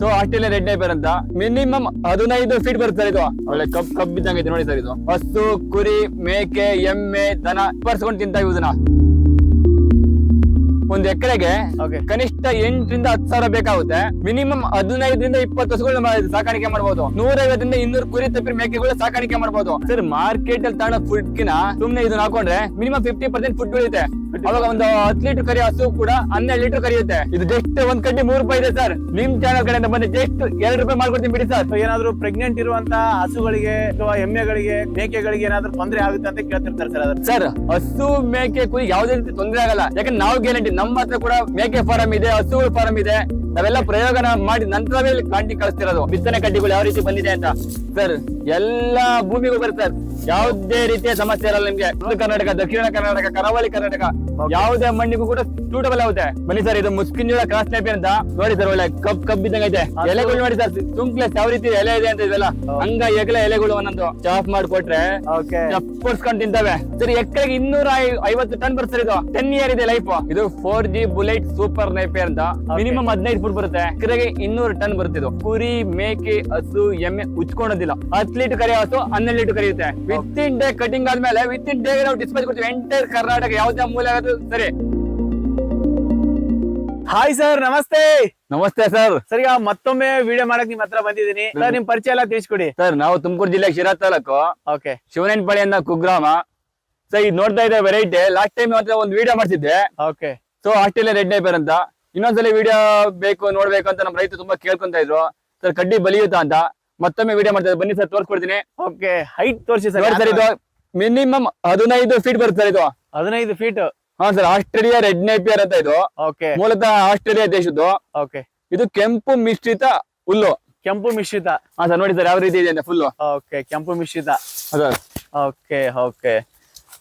So Australia red ನೈಪರ್ ಅಂತ. Minimum ಹದಿನೈದು feet ಬರುತ್ತೆ ಇದು. ಒಳ್ಳೆ ಕಬ್ ಕಬ್ ಇದ್ದಂಗೆ ಇದೆ ನೋಡಿ ಸರ್ ಇದು. ಹಸು ಕುರಿ ಮೇಕೆ ಎಮ್ಮೆ ದನ ಬರ್ಸ್ಕೊಂಡು ತಿಂತಾ ಇದನ್ನ ಒಂದ್ ಎಕರೆಗೆ ಕನಿಷ್ಠ ಎಂಟರಿಂದ ಹತ್ತು ಸಾವಿರ ಬೇಕಾಗುತ್ತೆ. ಮಿನಿಮಮ್ ಹದಿನೈದರಿಂದ ಇಪ್ಪತ್ತು ಹಸುಗಳು ಸಾಕಾಣಿಕೆ ಮಾಡಬಹುದು ನೂರೈವತ್ತರಿಂದ ಇನ್ನೂರು ಕುರಿ ತಪ್ಪಿ ಮೇಕೆಗಳು ಸಾಕಾಣಿಕೆ ಮಾಡಬಹುದು ಸರ್ ಮಾರ್ಕೆಟ್ ಅಲ್ಲಿ ತಗೊಂಡ ಫುಡ್ ಕಿನ ಸುಮ್ನೆ ಇದನ್ನ ಹಾಕೊಂಡ್ರೆ ಮಿನಿಮಮ್ ಫಿಫ್ಟಿ ಪರ್ಸೆಂಟ್ ಫುಡ್ ಉಳಿಯುತ್ತೆ ಅವಾಗ ಒಂದು ಹತ್ತು ಲೀಟರ್ ಕರಿ ಹಸು ಕೂಡ ಹನ್ನೆರಡು ಲೀಟರ್ ಕರಿಯುತ್ತೆ. ಇದು ಜಸ್ಟ್ ಒಂದ್ ಕಡ್ಡಿ ಮೂರು ರೂಪಾಯಿ ಇದೆ ಸರ್. ನಿಮ್ ಚಾನಲ್ ಕಡೆಯಿಂದ ಬಂದು ಜಸ್ಟ್ ಎರಡು ರೂಪಾಯಿ ಮಾಡ್ಕೊಡ್ತೀನಿ ಬಿಡಿ ಸರ್. ಏನಾದ್ರು ಪ್ರೆಗ್ನೆಂಟ್ ಇರುವಂತ ಹಸುಗಳಿಗೆ ಅಥವಾ ಎಮ್ಮೆಗಳಿಗೆ ಮೇಕೆಗಳಿಗೆ ಏನಾದ್ರು ತೊಂದರೆ ಆಗುತ್ತೆ ಅಂತ ಕೇಳ್ತಿರ್ತಾರೆ ಸರ್ ಅದ್ರ ಸರ್ ಹಸು ಮೇಕೆ ಕುರಿ ಯಾವುದೇ ರೀತಿ ತೊಂದರೆ ಆಗಲ್ಲ. ಯಾಕಂದ್ರೆ ನಾವು ಗ್ಯಾರಂಟಿ ನಮ್ಮ ಹತ್ರ ಕೂಡ ಮೇಕೆ ಫಾರಂ ಇದೆ ಹಸುಗಳ ಫಾರಂ ಇದೆ. ನಾವೆಲ್ಲ ಪ್ರಯೋಗನ ಮಾಡಿ ನಂತರವೇ ಕಾಂಟಿ ಕಳಿಸ್ತಿರೋದು. ಬಿತ್ತನೆ ಕಡ್ಡಿಗಳು ಯಾವ ರೀತಿ ಬಂದಿದೆ ಅಂತ. ಸರ್ ಎಲ್ಲಾ ಭೂಮಿಗೂ ಬರುತ್ತೆ ಸರ್. ಯಾವುದೇ ರೀತಿಯ ಸಮಸ್ಯೆ ಇರಲ್ಲ ನಿಮ್ಗೆ. ಉತ್ತರ ಕರ್ನಾಟಕ ದಕ್ಷಿಣ ಕರ್ನಾಟಕ ಕರಾವಳಿ ಕರ್ನಾಟಕ ಯಾವುದೇ ಮಣ್ಣಿಗೂ ಕೂಡ ಸೂಟಬಲ್ ಆಗುತ್ತೆ ಬನ್ನಿ ಸರ್ ಇದು ಮುಸ್ಕಿಂಜೋಳ ಕ್ರಾಸ್ ಟೈಪ್ ಅಂತ. ನೋಡಿ ಸರ್ ಒಳ್ಳೆ ಕಬ್ ಕಬ್ ಇದ್ದಂಗೆ ಐತೆ. ಎಲೆಗಳು ನೋಡಿ ಸರ್ ತುಂಕ್ಲೆಸ್ ಯಾವ ರೀತಿ ಎಲೆ ಇದೆ ಅಂತ ಇದೆಲ್ಲ. ಹಂಗ ಎಗಲ ಎಲೆಗಳು ಒಂದೊಂದು ಚಾಪ್ ಮಾಡ್ಕೊಟ್ರೆ ಚಪ್ಪಸ್ಕೊಂಡ್ ಚಪ್ಪರ್ಸ್ಕೊಂಡ್ ತಿಂತವೆ. ಸರ್ ಎಕರೆಗೆ ಇನ್ನೂರ ಐವತ್ತು ಟನ್ ಬರ್ತಾರೆ ಇದು. ಟೆನ್ ಇಯರ್ ಇದೆ ಲೈಫ್ ಇದು four G bullet super Napier ಅಂತ. ಮಿನಿಮಮ್ ಹದಿನೈದು ಫುಟ್ ಬರುತ್ತೆ. ಎಕರೆಗೆ ಇನ್ನೂರು ಟನ್ ಬರುತ್ತೆ ಇದು. ಕುರಿ ಮೇಕೆ ಹಸು ಎಮ್ಮೆ ಉಚ್ಕೊಳೋದಿಲ್ಲ ಹತ್ತು ಲೀಟರ್ ಕರಿ ಹಸು ಹನ್ನೆರಡು ಲೀಟರ್ ಕರಿಯುತ್ತೆ. ವಿತ್ ಇನ್ ಡೇ ಕಟಿಂಗ್ ಆದ್ಮೇಲೆ ವಿತ್ ಇನ್ ಡೇ ನಾವು ಡಿಸ್ಪ್ಯಾಚ್ ಕೊಡ್ತೀವಿ. ಎಂಟೈರ್ ಕರ್ನಾಟಕ ಯಾವ್ದೇ ಮೂಲೆ ಆಗುತ್ತೆ ಸರಿ. ಹಾಯ್ ಸರ್ ನಮಸ್ತೆ. ನಮಸ್ತೆ ಸರ್ ಸರಿ ಈಗ ಮತ್ತೊಮ್ಮೆ ವಿಡಿಯೋ ಮಾಡಕ್ ನಿಮ್ ಹತ್ರ ಬಂದಿದ್ದೀನಿ. ಸರ್ ನಿಮ್ ಪರಿಚಯ ಎಲ್ಲ ತಿಳಿಸ್ಕೊಡಿ. ಸರ್ ನಾವು ತುಮಕೂರು ಜಿಲ್ಲೆ ಶಿರಾ ತಾಲೂಕು ಓಕೆ ಶಿವನೇನಪಳ್ಳಿ ಅನ್ನೋ ಕುಗ್ರಾಮ. ಸರ್ ಇದು ನೋಡ್ತಾ ಇದ್ದೆ ವೆರೈಟಿ ಲಾಸ್ಟ್ ಟೈಮ್ ಮಾತ್ರ ಒಂದು ವಿಡಿಯೋ ಮಾಡ್ತಿದ್ದೆ okay so Australia red Napier ಅಂತ. ಇನ್ನೊಂದ್ಸಲ ವಿಡಿಯೋ ಬೇಕು ನೋಡ್ಬೇಕು ಅಂತ ನಮ್ಮ ರೈತರು ತುಂಬಾ ಕೇಳ್ಕೊಂತ ಇದ್ರು. ಸರ್ ಕಡ್ಡಿ ಬಲಿಯುತ್ತಾ ಅಂತ. ಮತ್ತೊಮ್ಮೆ ವಿಡಿಯೋ ಮಾಡ್ತಾರೆ ಬನ್ನಿ ಸರ್ ತೋರಿಸ್ಕೊಡ್ತೀನಿ. ಓಕೆ ಹೈಟ್ ತೋರಿಸಿ ಸರ್. ನೋಡಿ ಸರ್ ಇದು ಮಿನಿಮಮ್ ಹದಿನೈದು ಫೀಟ್ ಬರುತ್ತೆ ಇದು. ಹದಿನೈದು ಫೀಟ್ ಹಾ ಸರ್ ಆಸ್ಟ್ರೇಲಿಯಾ ರೆಡ್ ನೈಪಿಯರ್ ಅಂತ ಇದು. ಓಕೆ ಮೂಲತಃ ಆಸ್ಟ್ರೇಲಿಯಾ ದೇಶದ್ದು. ಓಕೆ ಇದು ಕೆಂಪು ಮಿಶ್ರಿತ ಹುಲ್ಲು. ಕೆಂಪು ಮಿಶ್ರಿತ. ಹಾ ಸರ್ ನೋಡಿ ಸರ್ ಯಾವ ರೀತಿ ಇದೆ ಅಂತ ಫುಲ್ಲು ಓಕೆ ಕೆಂಪು ಮಿಶ್ರಿತ. ಓಕೆ ಓಕೆ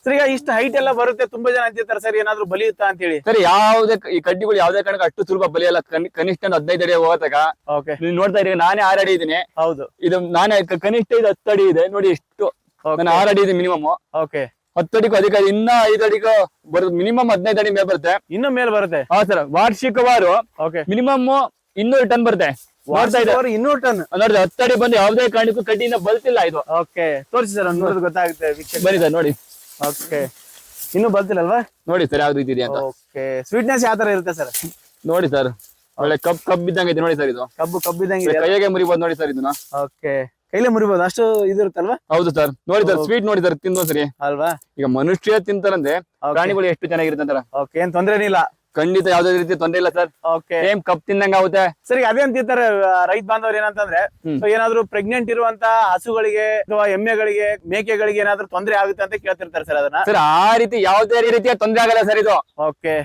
ಸರ್ ಈಗ ಇಷ್ಟು ಹೈಟ್ ಎಲ್ಲ ಬರುತ್ತೆ ತುಂಬಾ ಜನ ಅಂತಿರ್ತಾರೆ ಸರ್ ಏನಾದ್ರು ಬಲಿಯುತ್ತಾ? ಅಂತ ಹೇಳಿ ಸರ್ ಯಾವ್ದೇ ಈ ಕಡ್ಡಿಗಳು ಯಾವ್ದೇ ಕಾರಣಕ್ಕೆ ಅಷ್ಟು ಸುಲಭ ಬಲಿಯಲ್ಲ ಎಲ್ಲ ಕನಿಷ್ಠ ಒಂದು ಹದಿನೈದು ಅಡಿ ಹೋಗತಕ ಓಕೆ ನೀವು ನೋಡ್ತಾ ಇರಿ ನಾನೇ ಆರು ಅಡಿ ಇದೀನಿ ಹೌದು. ಇದು ನಾನೇ ಕ- ಕನಿಷ್ಠ ಇದು ಹತ್ತು ಅಡಿ ಇದೆ. ನೋಡಿ ಇಷ್ಟು. ನಾನು ಆರು ಅಡಿ ಇದೆ ಮಿನಿಮಮ್ ಓಕೆ ಹತ್ತು ಅಡಿಗೂ ಅಧಿಕ ಇನ್ನ ಐದು ಅಡಿಗೂ ಬರುತ್ತೆ ಮಿನಿಮಮ್ ಹದಿನೈದು ಅಡಿ ಮೇಲೆ ಬರುತ್ತೆ. ಇನ್ನೂ ಮೇಲೆ ಬರುತ್ತೆ? ಹಾ ಸರ್ ವಾರ್ಷಿಕವಾರು ಓಕೆ ಮಿನಿಮಮ್ ಇನ್ನೂರು ಟನ್ ಬರುತ್ತೆ. ನೋಡ್ತಾ ಇದೆ ಇನ್ನೂರು ಟನ್. ನೋಡಿದ್ರೆ ಹತ್ತು ಅಡಿ ಬಂದು ಯಾವ್ದೇ ಕಾರಣಕ್ಕೂ ಕಡ್ಡಿಯಿಂದ ಬಲ್ತಿಲ್ಲ ಇದು. ಓಕೆ ತೋರಿಸಿ ಸರ್ ಗೊತ್ತಾಗುತ್ತೆ ವೀಕ್ಷಕ ಬನ್ನಿ ಸರ್ ನೋಡಿ. ಓಕೆ ಇನ್ನು ಬರ್ತಿಲ್ಲಲ್ವಾ ನೋಡಿ ಸರ್ ಯಾವ ರೀತಿ ಇದೆ ಅಂತ. ಓಕೆ ಸ್ವೀಟ್ನೆಸ್ ಯಾವ ತರ ಇರುತ್ತೆ ಸರ್? ನೋಡಿ ಸರ್ ಒಳ್ಳೆ ಕಬ್ ಕಬ್ ಇದ್ದಂಗೆ ಇದೆ ನೋಡಿ ಸರ್ ಇದು. ಕಬ್ಬು ಕಬ್ ಇದೆ ಕೈಯಾಗೆ ಮುರಿಬಹುದು ನೋಡಿ ಸರ್ ಇದನ್ನ. ಓಕೆ ಕೈಲೇ ಮುರಿಬಹುದು ಅಷ್ಟು ಇದಿರುತ್ತಲ್ವಾ ಹೌದು ಸರ್. ನೋಡಿ ಸರ್ ಸ್ವೀಟ್ ನೋಡಿ ಸರ್ ತಿಂದು ಸರಿ. ಅಲ್ವಾ? ಈಗ ಮನುಷ್ಯ ತಿಂತಾರಂದ್ರೆ ಪ್ರಾಣಿಗಳು ಎಷ್ಟು ಚೆನ್ನಾಗಿರುತ್ತೆ ಅಂತಾರ? ಓಕೆ ಏನ್ ತೊಂದ್ರೆ ಇಲ್ಲ. ಖಂಡಿತ ಯಾವ್ದೇ ರೀತಿ ತೊಂದರೆ ಇಲ್ಲ ಸರ್. ಓಕೆ ಸೇಮ್ ಕಪ್ ತಿಂದಂಗ ಆಗುತ್ತೆ. ಸರಿ ಅದೇ ಅಂತಿರ್ತಾರೆ ರೈತ ಬಾಂಧವ್ರು ಏನಂತಂದ್ರೆ so ಏನಾದ್ರು ಪ್ರೆಗ್ನೆಂಟ್ ಇರುವಂತ ಹಸುಗಳಿಗೆ ಅಥವಾ ಎಮ್ಮೆಗಳಿಗೆ ಮೇಕೆಗಳಿಗೆ ಏನಾದ್ರು ತೊಂದರೆ ಆಗುತ್ತೆ ಅಂತ ಕೇಳ್ತಿರ್ತಾರೆ ಸರ್ ಅದನ್ನ? ಸರ್ ಆ ರೀತಿ ಯಾವ್ದೇ ರೀತಿಯ ತೊಂದರೆ ಆಗಲ್ಲ ಸರ್ ಇದು. ಓಕೆ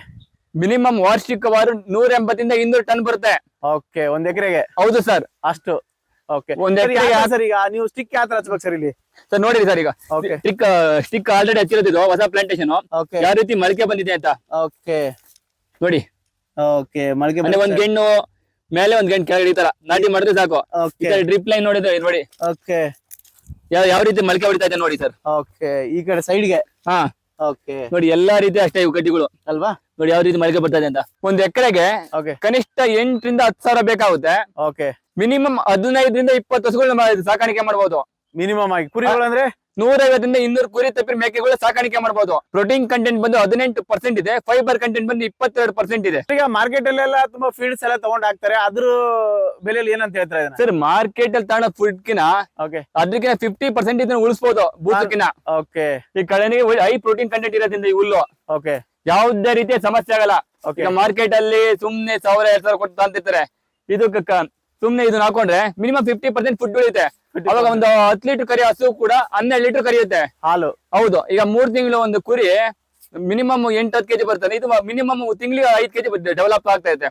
ಮಿನಿಮಮ್ ವಾರ್ಷಿಕವಾರು ನೂರ ಎಂಬತ್ತಿಂದ ಇನ್ನೂರು ಟನ್ ಬರುತ್ತೆ. ಓಕೆ ಒಂದ್ ಎಕರೆಗೆ? ಹೌದು ಸರ್. ಅಷ್ಟು. ಓಕೆ ಒಂದ್ ಎಕರೆಗೆ ಸರ್ ಈಗ? ನೀವು ಸ್ಟಿಕ್ ಯಾವ ತರ ಹಚ್ಬೇಕು ಸರ್ ಇಲ್ಲಿ? ಸರ್ ನೋಡಿ ಸರ್ ಈಗ. ಸ್ಟಿಕ್ ಸ್ಟಿಕ್ ಆಲ್ರೆಡಿ ಹಚ್ಚಿರೋದು ಹೊಸ ಪ್ಲಾಂಟೇಶನ್ ಯಾವ ರೀತಿ ಮೊಳಕೆ ಬಂದಿದೆ ಅಂತ. ಓಕೆ ನೋಡಿ. ಓಕೆ ಅಂದ್ರೆ ಒಂದ್ ಗೆಣ್ಣು ಮೇಲೆ ಒಂದ್ ಗೆಣ್ಣು ಕೆಳಗಡೆ ಈ ತರ. ನಾಟಿ ಮಾಡಿದ್ರೆ ಸಾಕು. ಓಕೆ. ಡ್ರಿಪ್ ಲೈನ್ ನೋಡಿದ್ರೆ ನೋಡಿ. ಓಕೆ. ಯಾವ ಯಾವ ರೀತಿ ಮೊಳಕೆ ಹೊಡಿತಾ ಇದೆ ನೋಡಿ ಸರ್. ಓಕೆ ಈ ಕಡೆ ಸೈಡ್ಗೆ ಹಾ. ಓಕೆ. ನೋಡಿ ಎಲ್ಲಾ ರೀತಿ ಅಷ್ಟೇ ಇವು ಕಡ್ಡಿಗಳು. ಅಲ್ವಾ? ನೋಡಿ ಯಾವ ರೀತಿ ಮೊಳಕೆ ಬರ್ತಾ ಇದೆ ಅಂತ. ಒಂದ್ ಎಕರೆಗೆ ಓಕೆ. ಕನಿಷ್ಠ ಎಂಟರಿಂದ ಹತ್ತು ಸಾವಿರ ಬೇಕಾಗುತ್ತೆ. ಓಕೆ. ಮಿನಿಮಮ್ ಹದಿನೈದರಿಂದ ಇಪ್ಪತ್ತು ಹಸುಗಳನ್ನ ಮಾ- ಸಾಕಾಣಿಕೆ ಮಾಡಬಹುದು ಮಿನಿಮಮ್ ಆಗಿ. ಕುರಿಗಳು ಅಂದ್ರೆ ನೂರೈವತ್ತರಿಂದ ಇನ್ನೂರು ಕುರಿ ತಪ್ಪಿನ ಮೇಕೆಗಳು ಸಾಕಾಣಿಕೆ ಮಾಡಬಹುದು ಪ್ರೋಟೀನ್ ಕಂಟೆಂಟ್ ಬಂದು ಹದಿನೆಂಟು ಪರ್ಸೆಂಟ್ ಇದೆ ಫೈಬರ್ ಕಂಟೆಂಟ್ ಬಂದು ಇಪ್ಪತ್ತೆರಡು ಪರ್ಸೆಂಟ್ ಇದೆ. ಈಗ ಮಾರ್ಕೆಟ್ ಅಲ್ಲೆಲ್ಲ ತುಂಬಾ ಫೀಡ್ಸ್ ಎಲ್ಲ ತಗೊಂಡ್ ಹಾಕ್ತಾರೆ ಅದ್ರ ಬೆಲೆ ಏನಂತ ಹೇಳ್ತಾರೆ ಸರ್ ಮಾರ್ಕೆಟ್ ಅಲ್ಲಿ ತಗೊಂಡ ಫುಡ್ ಕಿನ ಅದಕ್ಕಿಂತ ಫಿಫ್ಟಿ ಪರ್ಸೆಂಟ್ ಇದನ್ನ ಉಳಿಸಬಹುದು ಬೂತಕ್ಕಿನ ಓಕೆ ಈ ಕಳೆನಿಗೆ ಹೈ ಪ್ರೋಟೀನ್ ಕಂಟೆಂಟ್ ಇರೋದ್ರಿಂದ ಈ ಹುಲ್ಲು. ಓಕೆ ಯಾವುದೇ ರೀತಿಯ ಸಮಸ್ಯೆ ಆಗಲ್ಲ. ಈಗ ಮಾರ್ಕೆಟ್ ಅಲ್ಲಿ ಸುಮ್ನೆ ಸಾವಿರ ಎರಡ್ ಸಾವಿರ ಕೊಟ್ಟು ತಂತಿರ್ತಾರೆ ಇದು ಸುಮ್ನೆ ಇದನ್ನ ಹಾಕೊಂಡ್ರೆ ಮಿನಿಮಮ್ ಫಿಫ್ಟಿ ಪರ್ಸೆಂಟ್ ಫುಡ್ ಉಳಿಯುತ್ತೆ. ಅವಾಗ ಒಂದು ಹತ್ತು ಲೀಟರ್ ಕರಿ ಹಸು ಕೂಡ ಹನ್ನೆರಡು ಲೀಟರ್ ಕರಿಯುತ್ತೆ. ಹಾಲು. ಹೌದು ಈಗ ಮೂರ್ ತಿಂಗಳು ಒಂದು ಕುರಿ ಮಿನಿಮಮ್ ಎಂಟು ಹತ್ತು ಕೆಜಿ ಬರ್ತದೆ. ಇದು ಮಿನಿಮಮ್ ತಿಂಗಳಿಗೆ ಐದು ಕೆಜಿ ಡೆವಲಪ್ ಆಗ್ತಾ ಇದೆ.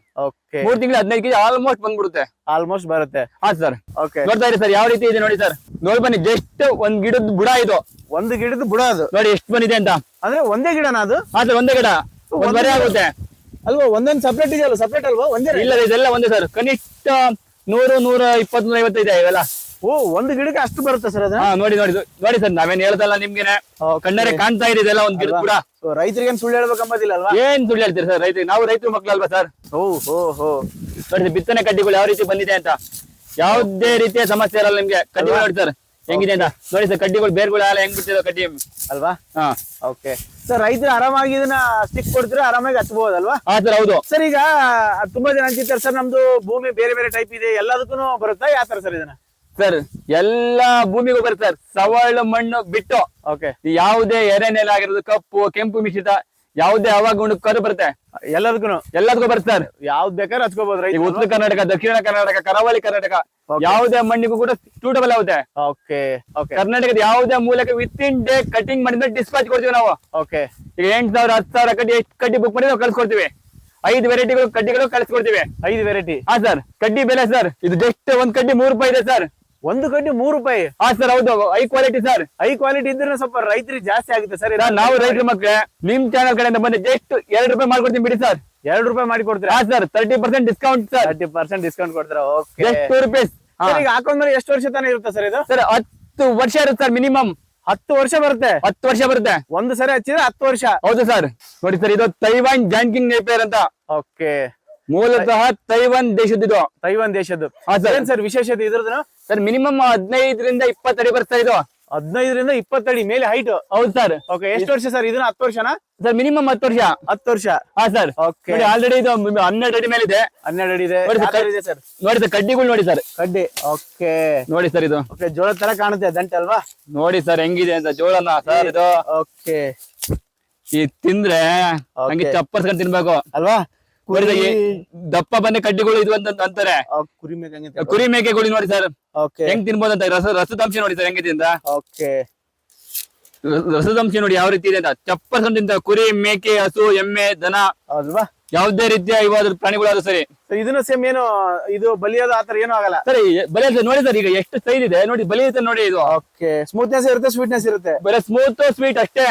ಮೂರ್ ತಿಂಗಳು ಹದಿನೈದು ಕೆಜಿ ಆಲ್ಮೋಸ್ಟ್ ಬಂದ್ಬಿಡುತ್ತೆ. ಆಲ್ಮೋಸ್ಟ್ ಬರುತ್ತೆ. ಹಾ ಸರ್ ಓಕೆ ನೋಡ್ತಾ ಇರಿ ಸರ್ ಯಾವ ರೀತಿ ಇದೆ ನೋಡಿ ಸರ್ ನೋಡಿ ಬನ್ನಿ ಜಸ್ಟ್ ಒಂದ್ ಗಿಡದ ಬುಡ ಇದು. ಒಂದು ಗಿಡದ ಬುಡ ಅದು. ನೋಡಿ ಎಷ್ಟು ಬಂದಿದೆ ಅಂತ. ಅಂದ್ರೆ ಒಂದೇ ಗಿಡನ ಅದು? ಹಾ ಸರ್ ಒಂದೇ ಗಿಡ. ಒಂದ್ ಬರೆ ಆಗುತ್ತೆ. ಅಲ್ವಾ ಒಂದೊಂದು ಸಪ್ರೇಟ್ ಇದೆಯಲ್ಲ ಸಪ್ರೇಟ್ ಅಲ್ವಾ? ಒಂದೇ ಇಲ್ಲ ಇದೆಲ್ಲ ಒಂದೇ ಸರ್ ಕನಿಷ್ಠ ನೂರು ನೂರ ಇಪ್ಪತ್ ನೂರ ಐವತ್ತೈದು ಇದೆ ಇವೆಲ್ಲ. ಓ ಒಂದು ಗಿಡಕ್ಕೆ ಅಷ್ಟು ಬರುತ್ತೆ ಸರ್ ಅದನ್ನ ಹಾ ನೋಡಿ ನೋಡಿ ನೋಡಿ ಸರ್ ನಾವೇನ್ ಹೇಳ್ತಲ್ಲ ನಿಮ್ಗೆ. ಕಣ್ಣರೆ ಕಾಣ್ತಾ ಇದೆ ಇದೆಲ್ಲ ಒಂದ್ ಗಿಡ ಕೂಡ. ರೈತರಿಗೆ ಸುಳ್ಳು ಹೇಳ್ಬೇಕಂಬದಿಲ್ಲ ಅಲ್ವಾ? ಏನ್ ಸುಳ್ಳು ಹೇಳ್ತೀರಿ ಸರ್ ರೈತರಿಗೆ? ನಾವು ರೈತರ ಮಕ್ಳು ಅಲ್ವಾ ಸರ್? ಓ ಹೋ ಹೋ. ನೋಡಿ ಬಿತ್ತನೆ ಕಡ್ಡಿಗಳು ಯಾವ ರೀತಿ ಬಂದಿದೆ ಅಂತ. ಯಾವುದೇ ರೀತಿಯ ಸಮಸ್ಯೆ ಇರಲ್ಲ ನಿಮ್ಗೆ. ಕಡ್ಡಿಗಳು ನೋಡಿ ಸರ್ ಹೆಂಗಿದೆ ಅಂತ. ನೋಡಿ ಸರ್ ಕಡ್ಡಿಗಳು ಬೇರ್ಗಳು ಎಲ್ಲ ಹೆಂಗ್ ಬಿಟ್ಟಿದೆ ಕಡ್ಡಿ? ಅಲ್ವಾ? ಹಾ. ಓಕೆ ಸರ್ ರೈತರು ಆರಾಮಾಗಿ ಇದನ್ನ ಸ್ಟಿಕ್ ಕೊಡ್ತಾರೆ ಆರಾಮಾಗಿ ಹಚ್ಬಹುದಲ್ವಾ ಹಾ ಸರ್ ಹೌದು. ಸರ್ ಈಗ ತುಂಬಾ ಜನ ಅಂತಿರ್ತಾರೆ ಸರ್ ನಮ್ದು ಭೂಮಿ ಬೇರೆ ಬೇರೆ ಟೈಪ್ ಇದೆ ಎಲ್ಲದಕ್ಕೂ ಬರುತ್ತಾ? ಯಾವ ತರ ಸರ್ ಇದನ್ನ? ಸರ್ ಎಲ್ಲಾ ಭೂಮಿಗೂ ಬರುತ್ತೆ ಸರ್. ಸವಳ ಮಣ್ಣು ಬಿಟ್ಟು ಓಕೆ ಯಾವುದೇ ಎರೆ ನೆಲ ಆಗಿರೋದು ಕಪ್ಪು ಕೆಂಪು ಮಿಶ್ರಿತ ಯಾವುದೇ ಅವಾಗ ಕರು ಬರುತ್ತೆ. ಎಲ್ಲದಕ್ಕೂ ಎಲ್ಲದಕ್ಕೂ ಬರುತ್ತೆ ಸರ್. ಯಾವ್ದು ಬೇಕಾದ್ರೆ ಹಚ್ಕೋಬಹುದು ಈ ಉತ್ತರ ಕರ್ನಾಟಕ ದಕ್ಷಿಣ ಕರ್ನಾಟಕ ಕರಾವಳಿ ಕರ್ನಾಟಕ. ಯಾವುದೇ ಮಣ್ಣಿಗೂ ಕೂಡ ಸೂಟಬಲ್ ಆಗುತ್ತೆ. ಓಕೆ ಓಕೆ ಕರ್ನಾಟಕದ ಯಾವುದೇ ಮೂಲಕ ವಿತ್ ಇನ್ ಡೇ ಕಟಿಂಗ್ ಮಾಡಿದ್ರೆ ಡಿಸ್ಪಾಚ್ ಕೊಡ್ತೀವಿ ನಾವು. ಓಕೆ ಈಗ ಎಂಟ್ ಸಾವಿರ ಹತ್ತು ಸಾವಿರ ಕಡ್ಡಿ ಎಷ್ಟು ಕಡ್ಡಿ ಬುಕ್ ಮಾಡಿ ನಾವು ಕಳ್ಸ್ಕೊಡ್ತೀವಿ. ಐದು ವೆರೈಟಿಗಳು ಕಡ್ಡಿಗಳು ಕಳ್ಸಿಕೊಡ್ತೀವಿ. ಐದು ವೆರೈಟಿ ಹಾ ಸರ್ ಕಡ್ಡಿ ಬೆಲೆ ಸರ್. ಇದು ಜಸ್ಟ್ ಒಂದ್ ಕಡ್ಡಿ ಮೂರು ರೂಪಾಯಿ ಇದೆ ಸರ್. ಒಂದು ಕಡ್ಡಿ ಮೂರು ರೂಪಾಯಿ. ಹಾ ಸರ್ ಹೌದು. High quality sir. High quality ಇದ್ರೆ ಸ್ವಲ್ಪ ರೈತರಿಗೆ ಜಾಸ್ತಿ ಆಗುತ್ತೆ ಸರ್. ನಾವು ರೈತರ ಮಕ್ಕಳ ನಿಮ್ ಚಾನಲ್ ಕಡೆಯಿಂದ ಬಂದು ಜಸ್ಟ್ ಎರಡು ರೂಪಾಯಿ ಮಾಡ್ಕೊಡ್ತೀನಿ ಬಿಡಿ ಸರ್. ಎರಡು ರೂಪಾಯಿ ಮಾಡಿ ಕೊಡ್ತೀರಾ? ಹಾ sir thirty percent discount sir. Thirty percent discount ಕೊಡ್ತೀರಾ? ಓಕೆ ರೂಪಾಯಿ ಟೂ ರುಪೀಸ್ ಈಗ ಹಾಕೊಂಡ್ಮೇಲೆ ಎಷ್ಟು ವರ್ಷ ತಾನೇ ಇರುತ್ತೆ ಸರ್ ಇದು? ಸರ್ ಹತ್ತು ವರ್ಷ ಇರುತ್ತೆ ಸರ್ ಮಿನಿಮಮ್ ಹತ್ತು ವರ್ಷ ಬರುತ್ತೆ? ಹತ್ತು ವರ್ಷ ಬರುತ್ತೆ. ಒಂದು ಸರಿ ಹಚ್ಚಿದ್ರೆ ಹತ್ತು ವರ್ಷ. ಹೌದು ಸರ್. ನೋಡಿ ಸರ್ ಇದು ತೈವಾನ್ ಜಾನ್ಕಿಂಗ್ ನೇಪೇರ್ ಅಂತ. ಓಕೆ ಮೂಲತಃ ತೈವಾನ್ ದೇಶದ್ದು ತೈವಾನ್ ದೇಶದ್ದು. ಸರ್ ವಿಶೇಷತೆ ಇದ್ರದ್ದು? ಸರ್ ಮಿನಿಮಮ್ ಹದಿನೈದರಿಂದ ಇಪ್ಪತ್ತಡಿ ಬರ್ತಾ ಇದು? ಹದಿನೈದರಿಂದ ಇಪ್ಪತ್ತಡಿ ಮೇಲೆ ಹೈಟ್ ಹೌದು ಸರ್. ಓಕೆ ಎಷ್ಟು ವರ್ಷ ಸರ್? ಇದನ್ನ ಹತ್ತು ವರ್ಷನಾ? ಸರ್ ಮಿನಿಮಮ್ ಹತ್ತು ವರ್ಷ. ಹತ್ತು ವರ್ಷ. ಹಾ ಸರ್. ಓಕೆ ಆಲ್ರೆಡಿ ಇದು ಹನ್ನೆರಡು ಅಡಿ ಮೇಲೆ ಇದೆ ಹನ್ನೆರಡು ಅಡಿ ಇದೆ. ನೋಡಿ ಸರ್, ನೋಡಿ ಸರ್ ಕಡ್ಡಿಗಳು ನೋಡಿ ಸರ್. ಕಡ್ಡಿ. ಓಕೆ ನೋಡಿ ಸರ್ ಇದು. ಓಕೆ ಜೋಳ ತರ ಕಾಣುತ್ತೆ ದಂಟೆ ಅಲ್ವಾ? ನೋಡಿ ಸರ್ ಹೆಂಗಿದೆ ಅಂತ ಜೋಳನ ಸರ್ ಇದು. ಓಕೆ ಈ ತಿಂದ್ರೆ ಹಂಗೆ ಚಪ್ಪರ್ಸ್ಕೊಂಡು ತಿನ್ಬೇಕು. ಅಲ್ವಾ? ದಪ್ಪ ಬಂದೆ ಕಡ್ಡಿಗಳು ಇದು ಅಂತ ಅಂತಾರೆ. ಕುರಿ ಮೇಕೆ ಕುರಿ ಮೇಕೆಗಳು ನೋಡಿ ಸರ್. ಓಕೆ. ಹೆಂಗ್ ತಿನ್ಬೋದು ಅಂತ ರಸ ರಸದಂಶ ನೋಡಿ ಸರ್ ಹೆಂಗೆ ತಿಂದ? ರಸದಂಶ ನೋಡಿ ಯಾವ ರೀತಿ ಇದೆ ಅಂತ. ಚಪ್ಪರ್ಸ್ಕೊಂಡ್ ತಿಂತ ಕುರಿ ಮೇಕೆ ಹಸು ಎಮ್ಮೆ ದನ. ಅಲ್ವಾ ಯಾವ್ದೇ ರೀತಿಯ ಇವಾದ ಪ್ರಾಣಿಗಳಾದ್ರು ಸರಿ. ಇದನ್ನ ಸೇಮ್ ಏನು ಇದು ಬಲಿಯೋದು ಆತರ ಏನು ಆಗಲ್ಲ? ಸರಿ ಬಲಿ ನೋಡಿ ಸರ್ ಈಗ ಎಷ್ಟು ಸೈಜ್ ಇದೆ. ನೋಡಿ ಬಲಿ ಇದೆ ನೋಡಿ ಇದು. ಓಕೆ. ಸ್ಮೂತ್ನೆಸ್ ಇರುತ್ತೆ ಸ್ವೀಟ್ನೆಸ್ ಇರುತ್ತೆ? ಬರೀ ಸ್ಮೂತ್ ಸ್ವೀಟ್ ಅಷ್ಟೇ.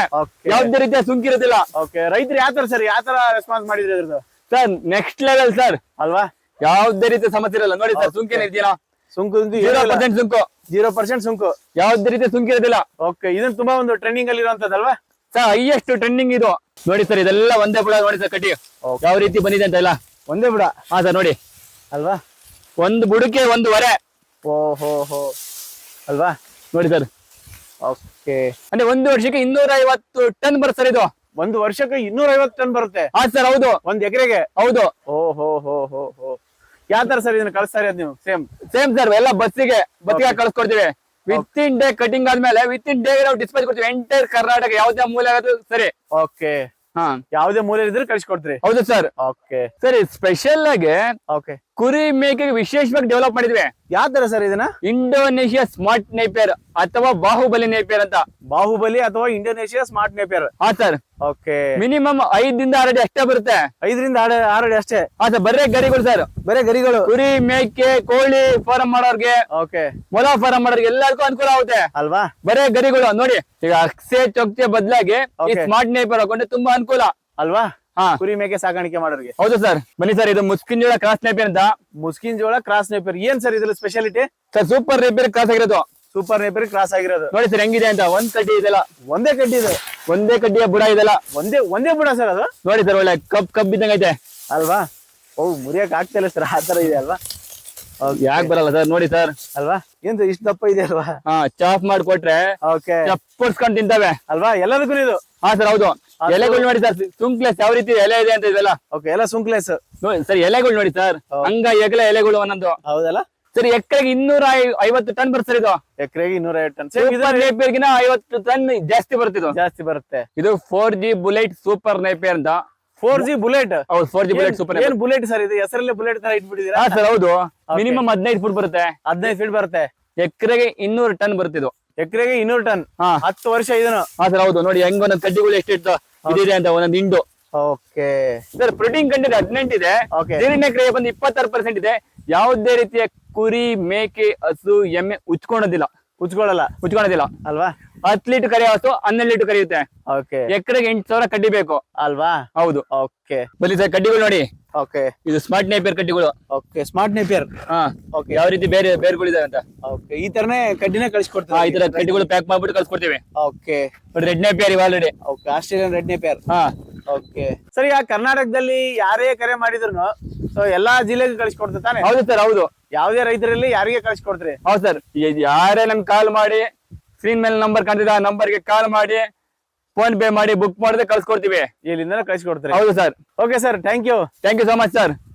ಯಾವ್ದೇ ರೀತಿಯ ಸುಂಕಿರೋದಿಲ್ಲ ಓಕೆ. ರೈತರು ಯಾವ ತರ ಸರ್ ಯಾವ ತರ ರೆಸ್ಪಾನ್ಸ್ ಮಾಡಿದ್ರೆ ಇದ್ರದ್ದು? ಸರ್ ನೆಕ್ಸ್ಟ್ ಲೆವೆಲ್ ಸರ್ ಅಲ್ವಾ? ಯಾವ್ದೇ ರೀತಿ ಸಮಸ್ಯೆ ಇರಲ್ಲ. ನೋಡಿ ಸರ್ ಸುಂಕೇನ ಇದೆಯಲ್ಲ ಸುಂಕು ಜೀರೋ ಪರ್ಸೆಂಟ್ ಸುಂಕು ಜೀರೋ ಪರ್ಸೆಂಟ್ ಸುಂಕು ಯಾವುದೇ ರೀತಿಯ ಸುಂಕಿರೋದಿಲ್ಲ ಓಕೆ ಇದನ್ನ ತುಂಬಾ ಒಂದು ಟ್ರೆಂಡಿಂಗ್ ಅಲ್ಲಿ ಇರುವಂತದಲ್ವಾ ಸರ್ ಹೈಯೆಸ್ಟ್ ಟ್ರೆಂಡಿಂಗ್ ಇದು. ನೋಡಿ ಸರ್ ಇದೆಲ್ಲ ಒಂದೇ ಬುಡ ನೋಡಿ ಸರ್ ಕಟ್ಟಿ. ಯಾವ ರೀತಿ ಬಂದಿದೆ ಅಂತ ಇಲ್ಲ ಒಂದೇ ಬುಡ ಹಾ ಸರ್ ನೋಡಿ. ಅಲ್ವಾ? ಒಂದು ಬುಡಕ್ಕೆ ಒಂದು ವರೆ ಓಹೋ ಹೋ. ಅಲ್ವಾ? ನೋಡಿ ಸರ್ ಓಕೆ ಅಂದ್ರೆ ಒಂದು ವರ್ಷಕ್ಕೆ ಇನ್ನೂರ ಐವತ್ತು ಟನ್ ಬರ್ತಾರೆ ಸರ್ ಇದು. ಒಂದು ವರ್ಷಕ್ಕೆ ಇನ್ನೂರ ಐವತ್ತು ಟನ್ ಬರುತ್ತೆ. ಹಾ ಸರ್ ಹೌದು. ಒಂದ್ ಎಕರೆಗೆ? ಹೌದು. ಓ ಹೋ ಹೋ ಯಾವ ತರ ಸರ್ ಇದನ್ನ ಕಳಿಸ್ತಾರೆ ಅದ್ ನೀವು? ಸೇಮ್? ಸೇಮ್ ಸರ್ ಎಲ್ಲ ಬಸ್ಸಿಗೆ ಬಸ್ಸಿಗೆ ಕಳ್ಸ್ಕೊಡ್ತೀವಿ. ವಿತ್ ಇನ್ ಡೇ ಕಟಿಂಗ್ ಆದ್ಮೇಲೆ ವಿತ್ ಇನ್ ಡೇ ನಾವು ಡಿಸ್ಪ್ಯಾಚ್ ಕೊಡ್ತೀವಿ. ಎಂಟೈರ್ ಕರ್ನಾಟಕ ಯಾವ್ದೇ ಮೂಲೆ ಆದ್ರೂ ಸರಿ. ಓಕೆ ಹಾ. ಯಾವ್ದೇ ಮೂಲೆ ಇದ್ರೆ ಕಳ್ಸಿಕೊಡ್ತೀರಿ? ಹೌದು ಸರ್. ಓಕೆ ಸರಿ ಸ್ಪೆಷಲ್ ಆಗಿ ಓಕೆ ಕುರಿ ಮೇಕೆಗೆ ವಿಶೇಷವಾಗಿ ಡೆವಲಪ್ ಮಾಡಿದ್ವಿ. ಯಾವ ತರ ಸರ್ ಇದನ್ನ? ಇಂಡೋನೇಷಿಯಾ ಸ್ಮಾರ್ಟ್ ನೇಪಿಯರ್ ಅಥವಾ ಬಾಹುಬಲಿ ನೇಪಿಯರ್ ಅಂತ. ಬಾಹುಬಲಿ ಅಥವಾ ಇಂಡೋನೇಷಿಯಾ ಸ್ಮಾರ್ಟ್ ನೇಪಿಯರ್ ಹಾ ಸರ್. ಓಕೆ. ಮಿನಿಮಮ್ ಐದರಿಂದ ಆರು ಅಡಿ ಅಷ್ಟೇ ಬರುತ್ತೆ. ಐದರಿಂದ ಆರು ಅಡಿ ಅಷ್ಟೇ? ಹಾ ಸರ್ ಬರೇ ಗರಿಗಳು ಸರ್. ಬರೇ ಗರಿಗಳು? ಕುರಿ ಮೇಕೆ ಕೋಳಿ ಫಾರಂ ಮಾಡೋರ್ಗೆ ಓಕೆ. ಮೊಲ ಫಾರಂ ಮಾಡೋರ್ಗೆ ಎಲ್ಲರಿಗೂ ಅನುಕೂಲ ಆಗುತ್ತೆ. ಅಲ್ವಾ? ಬರೇ ಗರಿಗಳು ನೋಡಿ ಈಗ ಅಕ್ಸೆ ಚೊಕ್ತೆ ಬದಲಾಗಿ ಸ್ಮಾರ್ಟ್ ನೇಪಿಯರ್ ಹಾಕೊಂಡ್ರೆ ತುಂಬಾ ಅನುಕೂಲ. ಅಲ್ವಾ? ಕುರಿ ಮೇಕೆ ಸಾಕಾಣಿಕೆ ಮಾಡೋರಿಗೆ. ಹೌದು ಸರ್ ಬನ್ನಿ ಸರ್ ಇದು ಮುಸ್ಕಿನ್ ಜೋಳ ಕ್ರಾಸ್ ನೇಪಿಯರ್ ಅಂತ. ಮುಸ್ಕಿನ್ ಜೋಳ ಕ್ರಾಸ್ ನೇಪಿಯರ್ ಏನ್ ಸರ್ ಇದ್ರ speciality sir super Napier cross ಆಗಿರೋದು. ಸೂಪರ್ ನೇಪಿಯರ್ ಕ್ರಾಸ್ ಆಗಿರೋದು. ನೋಡಿ ಸರ್ ಹೆಂಗಿದೆ ಅಂತ. ಒಂದ್ ಕಡ್ಡಿ ಇದೆಲ್ಲ ಒಂದೇ ಕಡ್ಡಿ ಇದೆ. ಒಂದೇ ಕಡ್ಡಿಯ ಬುಡ ಇದೆಲ್ಲ ಒಂದೇ ಒಂದೇ ಬುಡ ಸರ್ ಅದು? ನೋಡಿ ಸರ್ ಒಳ್ಳೆ ಕಬ್ ಕಬ್ ಇದ್ದಂಗ ಐತೆ. ಅಲ್ವಾ? ಓ ಮುರಿಯಕ್ ಆಗ್ತಿಲ್ಲ ಸರ್ ಆ ತರ ಇದೆ ಅಲ್ವಾ. ಯಾಕೆ ಬರಲ್ಲ ಸರ್ ನೋಡಿ ಸರ್ ಅಲ್ವಾ? ಏನ್ ಇಷ್ಟು ದಪ್ಪ ಇದೆ ಅಲ್ವಾ? ಹಾ ಚಾಪ್ ಮಾಡ್ಕೊಟ್ರೆ ಓಕೆ ಚಪ್ಪರ್ಸ್ಕೊಂಡ್ ತಿಂತಾವೆ. ಅಲ್ವಾ? ಎಲ್ಲದಕ್ಕೂ ಇದು? ಹಾ ಸರ್ ಹೌದು. ಎಲೆಗಳು ನೋಡಿ ಸರ್ ಸುಂಕ್ಲೆಸ್ ಯಾವ ರೀತಿ ಎಲೆ ಇದೆ ಅಂತ ಇದೆಲ್ಲ? ಓಕೆ ಎಲ್ಲ ಸುಂಕ್ಲೆಸ್ ಸರ್ ಎಲೆಗಳು ನೋಡಿ ಸರ್. ಹಂಗ ಎಗಲ ಎಲೆಗಳು ಒಂದೊಂದು. ಹೌದಲ್ಲ? ಸರ್ ಎಕರೆಗೆ ಇನ್ನೂರ ಐವತ್ತು ಟನ್ ಬರ್ತಾರೆ ಇದು. ಎಕರೆಗೆ ಇನ್ನೂರ ಐವತ್ತು ಟನ್. ಸೂಪರ್ ನೇಪಿಯರ್ಗಿನ ಐವತ್ತು ಟನ್ ಜಾಸ್ತಿ ಬರ್ತಿದ್ದು ಜಾಸ್ತಿ ಬರುತ್ತೆ. ಇದು four G bullet super Napier ಅಂತ. ಫೋರ್ ಜಿ ಬುಲೆಟ್ ಹೌದು ಫೋರ್ ಜಿ ಬುಲೆಟ್ ಸೂಪರ್ ಏನ್ ಬುಲೆಟ್ ಸರ್ ಇದು? ಹೆಸರಲ್ಲೇ ಬುಲೆಟ್ ತರ ಇಟ್ಬಿಟ್ಟಿದ್ರೆ ಹಾ ಸರ್ ಹೌದು. ಮಿನಿಮಮ್ ಹದಿನೈದು ಫುಟ್ ಬರುತ್ತೆ. ಹದಿನೈದು ಫೀಟ್ ಬರುತ್ತೆ. ಎಕರೆಗೆ ಇನ್ನೂರು ಟನ್ ಬರ್ತಿದ್ದು ಎಕರೆಗೆ ಇನ್ನೂರು ಟನ್. ಹಾ. ಹತ್ತು ವರ್ಷ ಇದನ್ನು. ಹಾ ಸರ್ ಹೌದು ನೋಡಿ ಹೆಂಗ್ ಒಂದೊಂದು ಕಡ್ಡಿಗಳು ಎಷ್ಟಿತ್ತು ಇದಿದೆ ಅಂತ ಒಂದೊಂದು ಹಿಂಡು ಓಕೆ. ಸರ್ ಪ್ರೋಟೀನ್ ಕಂಟೆಂಟ್ ಹದಿನೆಂಟು ಇದೆ. Okay. ಜೀರ್ಣ ಕ್ರಿಯೆ ಬಂದು ಇಪ್ಪತ್ತಾರು ಪರ್ಸೆಂಟ್ ಇದೆ. ಯಾವುದೇ ರೀತಿಯ ಕುರಿ ಮೇಕೆ ಹಸು ಎಮ್ಮೆ ಉಚ್ಕೊಳೋದಿಲ್ಲ ಉಚ್ಕೊಳ್ಳಲ್ಲ ಉಚ್ಕೊಳೋದಿಲ್ಲ ಅಲ್ವಾ? ಹತ್ತು ಲೀಟರ್ ಕರಿ ಹಸು ಹನ್ನೆರಡು ಲೀಟರ್ ಕರಿಯುತ್ತೆ. ಓಕೆ. ಎಕರೆಗೆ ಎಂಟು ಸಾವಿರ ಕಡ್ಡಿ ಬೇಕು. ಅಲ್ವಾ? ಹೌದು. ಓಕೆ. ಬನ್ನಿ ಸರ್ ಕಡ್ಡಿಗಳು ನೋಡಿ. ಓಕೆ ಇದು ಸ್ಮಾರ್ಟ್ ನೇಪಿಯರ್ ಕಡ್ಡಿಗಳು. ಓಕೆ ಸ್ಮಾರ್ಟ್ ನೇಪಿಯರ್ ಹಾ. ಓಕೆ ಯಾವ ರೀತಿ ಬೇರೆ ಬೇರ್ಗಳಿದಾವೆ ಅಂತ? ಓಕೆ ಈ ತರನೇ ಕಡ್ಡಿನೇ ಕಳಿಸ್ಕೊಡ್ತೀವಿ. ಈ ತರ ಕಡ್ಡಿಗಳು ಪ್ಯಾಕ್ ಮಾಡ್ಬಿಟ್ಟು ಕಳ್ಸ್ಕೊಡ್ತೀವಿ. ಓಕೆ ರೆಡ್ ನೇಪಿಯರ್ ಇವ already okay Australian red Napier ಹಾ. ಓಕೆ ಸರಿ ಆ ಕರ್ನಾಟಕದಲ್ಲಿ ಯಾರೇ ಕರೆ ಮಾಡಿದ್ರು ಸೊ ಎಲ್ಲಾ ಜಿಲ್ಲೆಗೆ ಕಳಿಸ್ಕೊಡ್ತಾರೆ ತಾನೆ? ಹೌದು ಸರ್ ಹೌದು. ಯಾವ್ದೇ ರೈತರಲ್ಲಿ ಯಾರಿಗೆ ಕಳಿಸ್ಕೊಡ್ತೀರಿ? ಹೌದು ಸರ್ ಯಾರೇ ನಮ್ಗೆ ಕಾಲ್ ಮಾಡಿ ಸ್ಕ್ರೀನ್ ಮೇಲೆ ನಂಬರ್ ಕಂಡಿದ ಆ ನಂಬರ್ಗೆ ಕಾಲ್ ಮಾಡಿ ಫೋನ್ ಪೇ ಮಾಡಿ ಬುಕ್ ಮಾಡಿದ್ರೆ ಕಳ್ಸ್ಕೊಡ್ತೀವಿ. ಇಲ್ಲಿಂದ ಕಳಿಸ್ಕೊಡ್ತೀರಿ. ಹೌದು sir. Okay sir thank you thank you so much sir